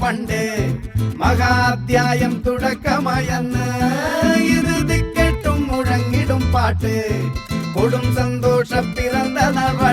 പണ്ട്. മഹാധ്യായം തുടക്കമയന്ന്. ഇത് ദിക്കെട്ടും മുഴങ്ങിടും പാട്ട്. കൊടും സന്തോഷ പിറന്ന നാൾ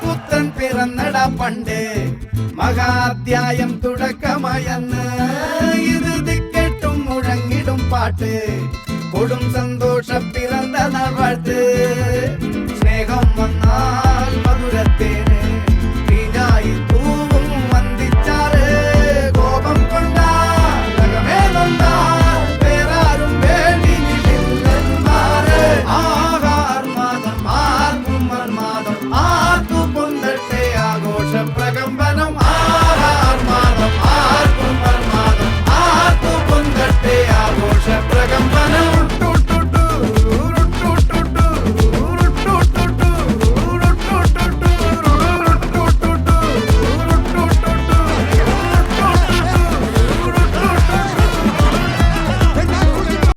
புத்தன் பிறந்தடா பண்டு. மகாத்தியாயம் துடக்கமயன்னு. இது திக்கெட்டும் முழங்கிடும் பாட்டு. கொடும் சந்தோஷம் பிறந்த நாள் வாழ்த்து.